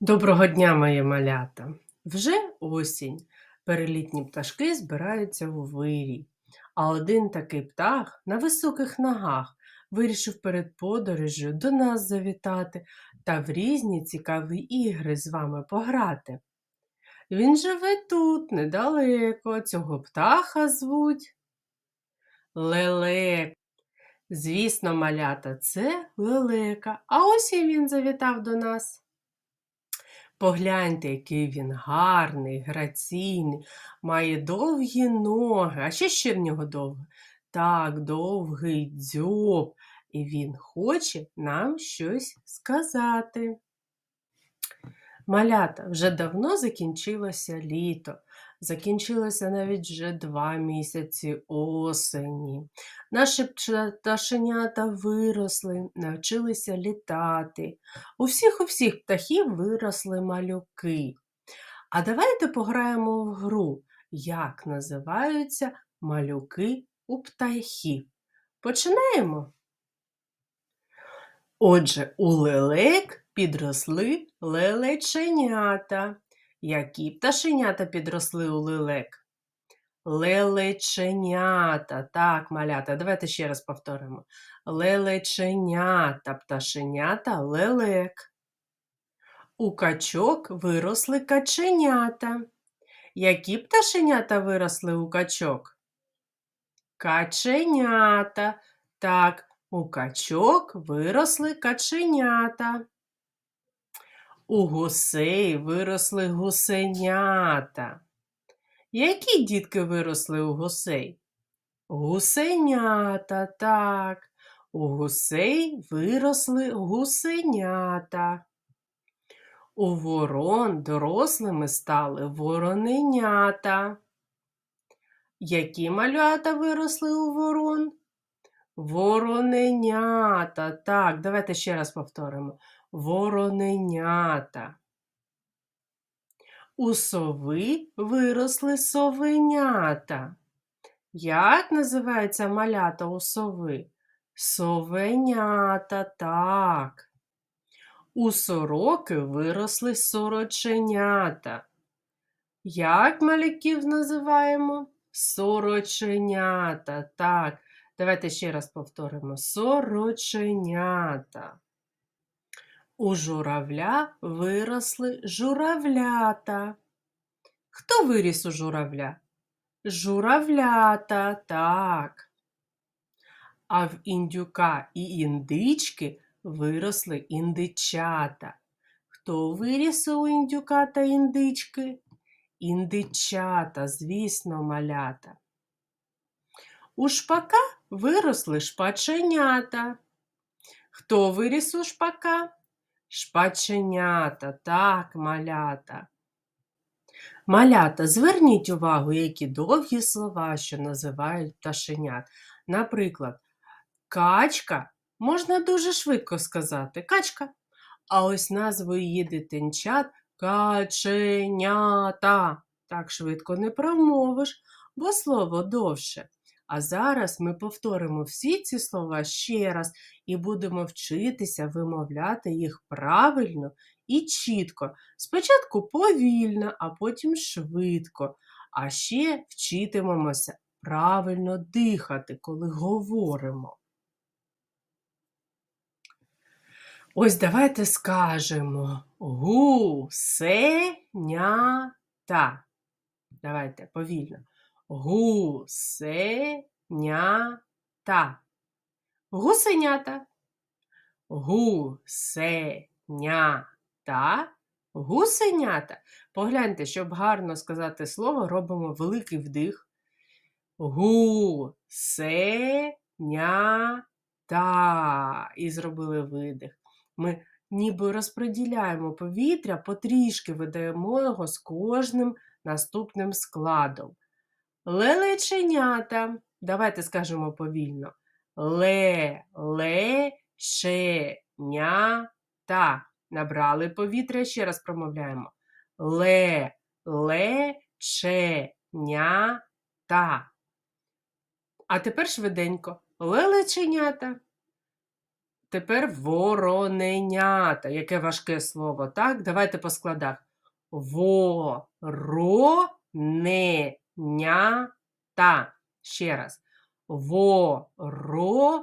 Доброго дня, мої малята! Вже осінь. Перелітні пташки збираються у вирій. А один такий птах на високих ногах вирішив перед подорожжю до нас завітати та в різні цікаві ігри з вами пограти. Він живе тут, недалеко. Цього птаха звуть Лелек. Звісно, малята, це лелека. А ось і він завітав до нас. Погляньте, який він гарний, граційний, має довгі ноги, а ще ще в нього довго. Так, довгий дзьоб, і він хоче нам щось сказати. Малята, вже давно закінчилося літо, закінчилося навіть вже два місяці осені. Наші пташенята виросли, навчилися літати. У всіх у всіх птахів виросли малюки. А давайте пограємо в гру, як називаються малюки у птахів. Починаємо. Отже, у лелек підросли лелеченята. Які пташенята підросли у лелек? Лелеченята. Так, малята, давайте ще раз повторимо. Лелеченята, пташенята, лелек. У качок виросли каченята. Які пташенята виросли у качок? Каченята. Так, у качок виросли каченята. У гусей виросли гусенята. Які дітки виросли у гусей? Гусенята, так. У гусей виросли гусенята. У ворон дорослими стали вороненята. Які малята виросли у ворон? Вороненята. Так, давайте ще раз повторимо. Вороненята. У сови виросли совенята. Як називаються малята у сови? Совенята, так. У сороки виросли сороченята. Як маляків називаємо? Сороченята, так. Давайте ще раз повторимо: сороченята. У журавля виросли журавлята. Хто виріс у журавля? Журавлята, так. А в індюка і індички виросли індичата. Хто виріс у індюка та індички? Індичата, звісно, малята. У шпака виросли шпаченята. Хто виріс у шпака? Шпаченята, так, малята. Малята, зверніть увагу, які довгі слова, що називають пташенят. Наприклад, качка можна дуже швидко сказати качка. А ось назву її дитинчат каченята. Так швидко не промовиш, бо слово довше. А зараз ми повторимо всі ці слова ще раз і будемо вчитися вимовляти їх правильно і чітко. Спочатку повільно, а потім швидко. А ще вчитимемося правильно дихати, коли говоримо. Ось давайте скажемо гусенята. Давайте повільно. Гусенята. Гусенята. Гусенята. Гусенята. Погляньте, щоб гарно сказати слово, робимо великий вдих. Гусенята. І зробили видих. Ми ніби розподіляємо повітря, потрішки видаємо його з кожним наступним складом. Лелеченята. Давайте скажемо повільно. Ле-ле-ше-ня-та. Набрали повітря, ще раз промовляємо. Ле-ле-че-ня-та. А тепер швиденько. Лелеченята. Тепер вороненята. Яке важке слово, так? Давайте по складах. Вороненята. Ще раз. Вороненята.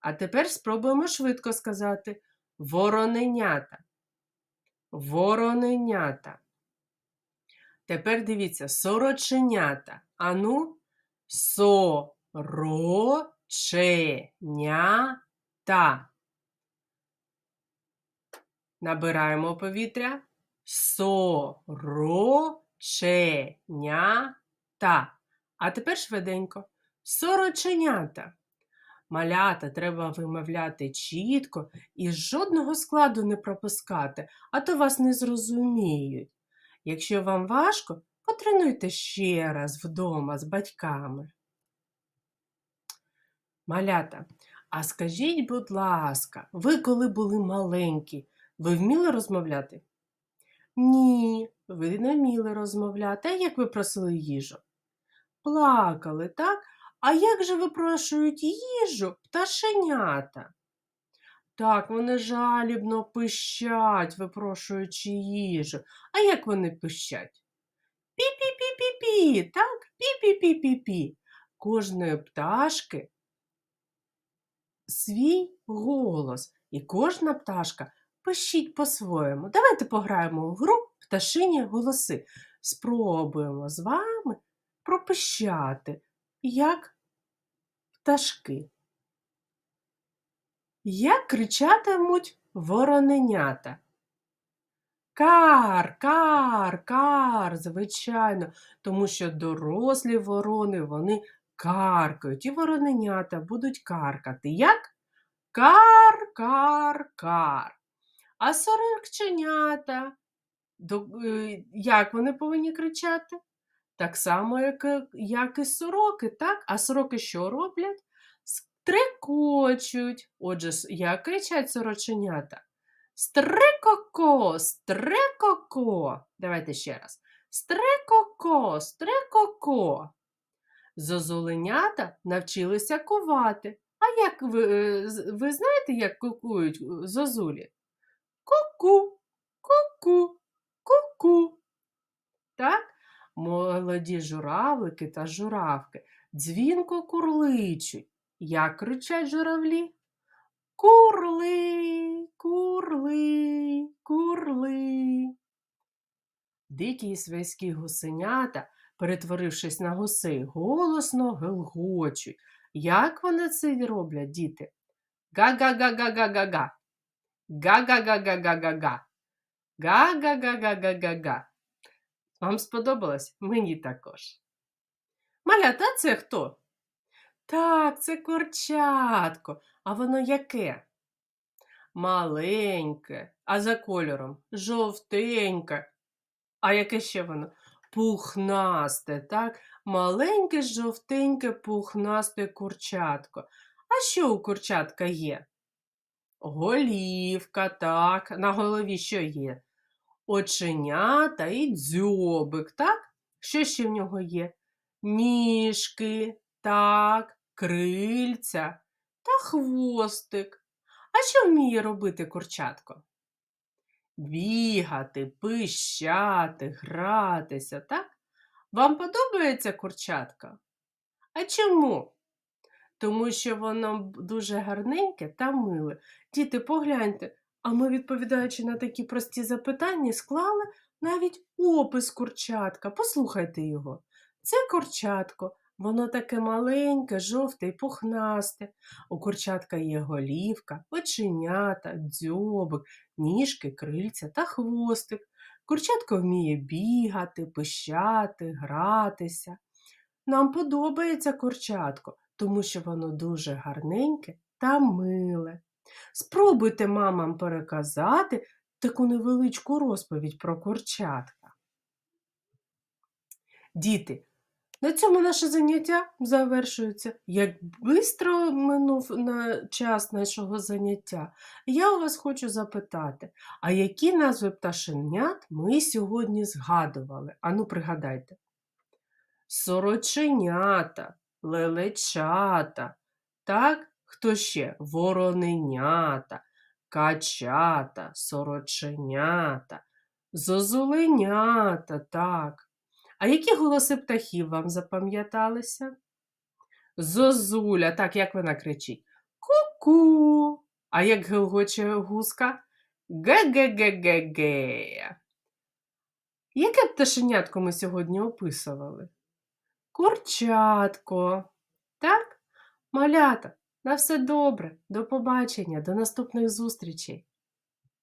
А тепер спробуємо швидко сказати. Вороненята. Вороненята. Тепер дивіться, сороченята. Ану, сороченята. Набираємо повітря. Сороченята. А тепер швиденько. Сороченята. Малята треба вимовляти чітко і жодного складу не пропускати, а то вас не зрозуміють. Якщо вам важко, потренуйте ще раз вдома з батьками. Малята, а скажіть, будь ласка, ви коли були маленькі, ви вміли розмовляти? Ні, ви не вміли розмовляти. Як ви просили їжу? Плакали, так? А як же випрошують їжу пташенята? Так, вони жалібно пищать, випрошуючи їжу. А як вони пищать? Пі-пі-пі-пі-пі, так? Пі-пі-пі-пі-пі. Кожної пташки свій голос, і кожна пташка пишіть по-своєму. Давайте пограємо в гру пташині голоси. Спробуємо з вами пропищати, як пташки. Як кричатимуть вороненята? Кар, кар, кар, звичайно, тому що дорослі ворони вони каркають, і вороненята будуть каркати. Як? Кар, кар, кар. А сорокченята, е, як вони повинні кричати? Так само, як, і- як і сороки, так? А сороки що роблять? Стрекочуть. Отже, як кричать сороченята? Стрекоко, стрекоко. Давайте ще раз. Стрекоко, стрекоко. Зозуленята навчилися кувати. А як ви, е, ви знаєте, як кукують е, зозулі? Ку-ку, ку-ку, ку-ку. Так? Молоді журавлики та журавки дзвінко курличуть. Як кричать журавлі? Курли, курли, курли. Дикі і свійські гусенята, перетворившись на гусей, голосно гелгочуть. Як вони це роблять, діти? Га-га-га-га-га-га-га. Га-га-га-га-га-га-га. Га-га-га-га-га-га-га. Вам сподобалось? Мені також. Малята, це хто? Так, це курчатко. А воно яке? Маленьке, а за кольором жовтеньке. А яке ще воно? Пухнасте, так? Маленьке, жовтеньке, пухнасте курчатко. А що у курчатка є? Голівка, так. На голові що є? Оченята і дзьобик, так? Що ще в нього є? Ніжки, так, крильця та хвостик. А що вміє робити курчатко? Бігати, пищати, гратися, так? Вам подобається курчатка? А чому? Тому що воно дуже гарненьке та миле. Діти, погляньте, а ми, відповідаючи на такі прості запитання, склали навіть опис курчатка. Послухайте його. Це курчатко. Воно таке маленьке, жовте і пухнасте. У курчатка є голівка, оченята, дзьобик, ніжки, крильця та хвостик. Курчатко вміє бігати, пищати, гратися. Нам подобається курчатко, тому що воно дуже гарненьке та миле. Спробуйте мамам переказати таку невеличку розповідь про курчатка. Діти, на цьому наше заняття завершується. Як бистро минув на час нашого заняття, я у вас хочу запитати, а які назви пташенят ми сьогодні згадували? Ану, пригадайте. Сороченята, лелечата, Так, хто ще? Вороненята, качата, сороченята, зозуленята, так. А які голоси птахів вам запам'яталися? Зозуля, так, як вона кричить? Ку-ку. А як гелгоче гуска? Ге-ге-ге-ге-ге. Яке пташенятко ми сьогодні описували? Курчатко. Так? Малята, на все добре. До побачення, до наступних зустрічей.